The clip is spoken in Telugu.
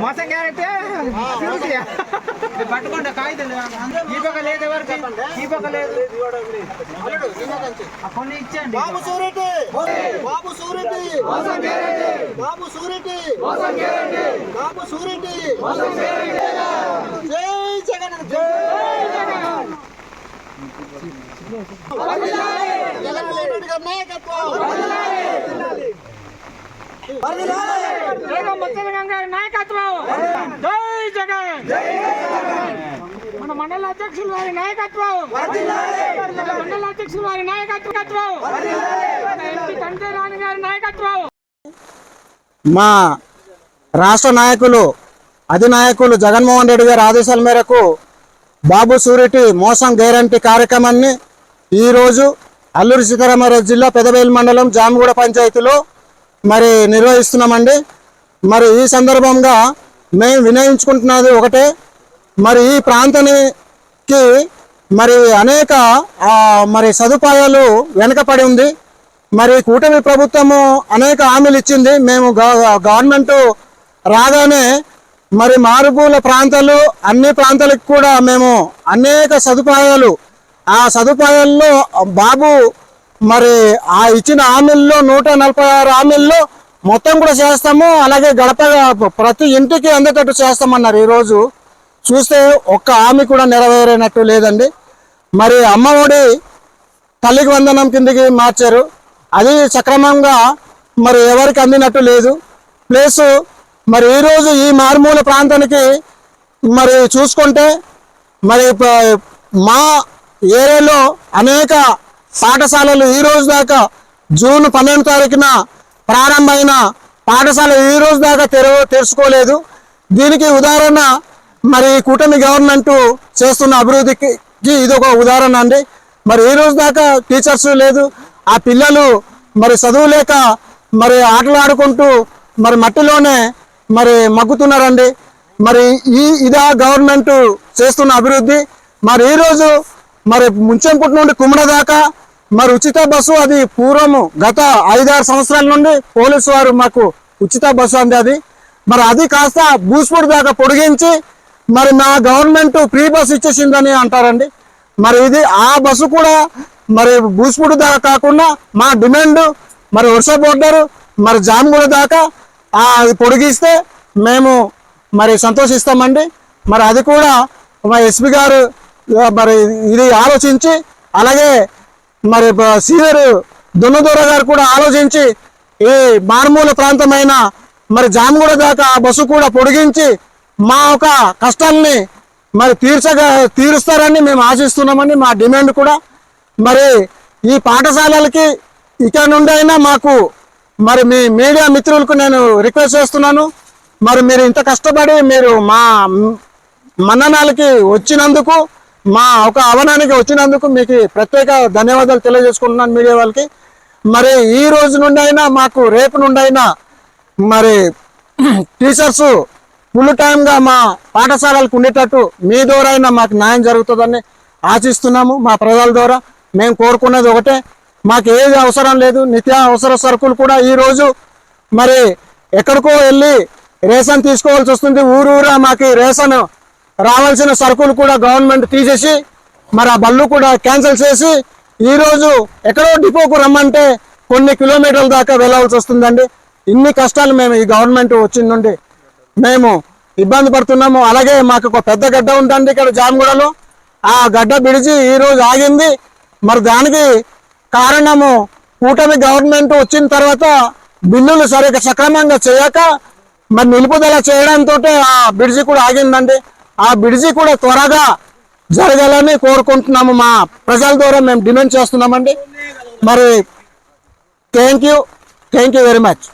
మోసం గ్యారెంటీ పట్టుకోండి కాగితం ఈ పక్క లేదు ఎవరికి ఈ పక్క లేదు ఆ కొన్ని ఇచ్చేయండి బాబు సూరెడ్డి బాబు సూరెడ్డి బాబు సూరెడ్డి బాబు సూరెడ్డి జై జగన్ జై జగన్ జగన్మోహన్ రెడ్డి గారి నాయకత్వం జగన్ ముత్తలింగం గారి నాయకత్వం జై జగన్ మన మండల అధ్యక్షులు వారి నాయకత్వం మండల అధ్యక్షులు వారి నాయకత్వం ఎంపీ తండ్రి రాణి గారి నాయకత్వం మా రాష్ట్ర నాయకులు అధినాయకులు జగన్మోహన్ రెడ్డి గారి ఆదేశాల మేరకు బాబు సూరిటి మోసం గ్యారంటీ కార్యక్రమాన్ని ఈరోజు అల్లూరు సీతారామరాజు జిల్లా పెదవేలు మండలం జామగూడ పంచాయతీలో మరి నిర్వహిస్తున్నామండి. మరి ఈ సందర్భంగా మేము వినియోగించుకుంటున్నది ఒకటే. మరి ఈ ప్రాంతానికి మరి అనేక మరి సదుపాయాలు వెనుకపడి ఉంది. మరి కూటమి ప్రభుత్వము అనేక హామీలు ఇచ్చింది. మేము గవ- గవర్నమెంట్ రాగానే మరి మారుమూల ప్రాంతాలు అన్ని ప్రాంతాలకు కూడా మేము అనేక సదుపాయాలు ఆ సదుపాయాల్లో బాబు మరి ఆ ఇచ్చిన హామీల్లో నూట నలభై ఆరు హామీల్లో మొత్తం కూడా చేస్తాము. అలాగే గడప ప్రతి ఇంటికి అందేటట్టు చేస్తామన్నారు ఈరోజు. చూస్తే ఒక్క హామీ కూడా నెరవేరేనట్టు లేదండి. మరి అమ్మఒడి తల్లికి వందనం కిందకి మార్చారు. అది సక్రమంగా మరి ఎవరికి అందినట్టు లేదు. ప్లస్ మరి ఈరోజు ఈ మారుమూల ప్రాంతానికి మరి చూసుకుంటే మరి మా ఏరియాలో అనేక పాఠశాలలు ఈ రోజు దాకా జూన్ పన్నెండు తారీఖున ప్రారంభమైన పాఠశాల ఈ రోజు దాకా తెరవ తెరుచుకోలేదు. దీనికి ఉదాహరణ మరి కూటమి గవర్నమెంట్ చేస్తున్న అభివృద్ధికి ఇది ఒక ఉదాహరణ అండి. మరి ఈ రోజు దాకా టీచర్స్ లేదు. ఆ పిల్లలు మరి చదువు లేక మరి ఆటలు ఆడుకుంటూ మరి మట్టిలోనే మరి మగ్గుతున్నారండి. మరి ఈ ఇదా గవర్నమెంట్ చేస్తున్న అభివృద్ధి. మరి ఈ రోజు మరి ముంచెంపుట్ నుండి కుమడ దాకా మరి ఉచిత బస్సు అది పూర్వము గత ఐదారు సంవత్సరాల నుండి పోలీసు వారు మాకు ఉచిత బస్సు అంది అది మరి అది కాస్త భూస్పూర్ దాకా పొడిగించి మరి మా గవర్నమెంట్ ఫ్రీ బస్సు ఇచ్చేసిందని అంటారండి. మరి ఇది ఆ బస్సు కూడా మరి భూస్పూర్ దాకా కాకుండా మా డిమాండ్ మరి వర్ష బోర్డర్ మరి జామ్గూడ దాకా ఆ అది పొడిగిస్తే మేము మరి సంతోషిస్తామండి. మరి అది కూడా మా ఎస్పీ గారు మరి ఇది ఆలోచించి అలాగే మరి సీనియర్ దున్నదూర గారు కూడా ఆలోచించి ఈ మారుమూల ప్రాంతమైన మరి జామగూడ దాకా బస్సు కూడా పొడిగించి మా ఒక కష్టాన్ని మరి తీర్చగా తీరుస్తారని మేము ఆశిస్తున్నామని మా డిమాండ్ కూడా. మరి ఈ పాఠశాలలకి ఇక్కడ నుండి అయినా మాకు మరి మీ మీడియా మిత్రులకు నేను రిక్వెస్ట్ చేస్తున్నాను. మరి మీరు ఇంత కష్టపడి మీరు మా మన్ననాలకి వచ్చినందుకు మా ఒక అవనానికి వచ్చినందుకు మీకు ప్రత్యేక ధన్యవాదాలు తెలియజేసుకుంటున్నాను మీడియా వాళ్ళకి. మరి ఈ రోజు నుండి అయినా మాకు రేపు నుండి అయినా మరి టీచర్స్ ఫుల్ టైంగా మా పాఠశాలలకు ఉండేటట్టు మీ ద్వారా అయినా మాకు న్యాయం జరుగుతుందని ఆశిస్తున్నాము మా ప్రజల ద్వారా. మేము కోరుకున్నది ఒకటే మాకు ఏది అవసరం లేదు నిత్య అవసర సరుకులు కూడా ఈ రోజు మరి ఎక్కడికో వెళ్ళి రేషన్ తీసుకోవాల్సి వస్తుంది. ఊరు ఊరా మాకు రేషన్ రావాల్సిన సరుకులు కూడా గవర్నమెంట్ తీసేసి మరి ఆ బళ్ళు కూడా క్యాన్సిల్ చేసి ఈరోజు ఎక్కడో డిపోకు రమ్మంటే కొన్ని కిలోమీటర్ల దాకా వెళ్ళాల్సి వస్తుందండి. ఇన్ని కష్టాలు మేము ఈ గవర్నమెంట్ వచ్చిన నుండి మేము ఇబ్బంది పడుతున్నాము. అలాగే మాకు ఒక పెద్ద గడ్డ ఉందండి ఇక్కడ జామగూడలో. ఆ గడ్డ బిడిచి ఈరోజు ఆగింది. మరి దానికి కారణము కూటమి గవర్నమెంట్ వచ్చిన తర్వాత బిల్లులు సరిగ్గా సక్రమంగా చేయక మరి నిలుపుదల చేయడంతో ఆ బ్రిడ్జి కూడా ఆగిందండి. ఆ బ్రిడ్జి కూడా త్వరగా జరగాలని కోరుకుంటున్నాము. మా ప్రజల ద్వారా మేము డిమాండ్ చేస్తున్నామండి. మరి thank you. Thank you very much.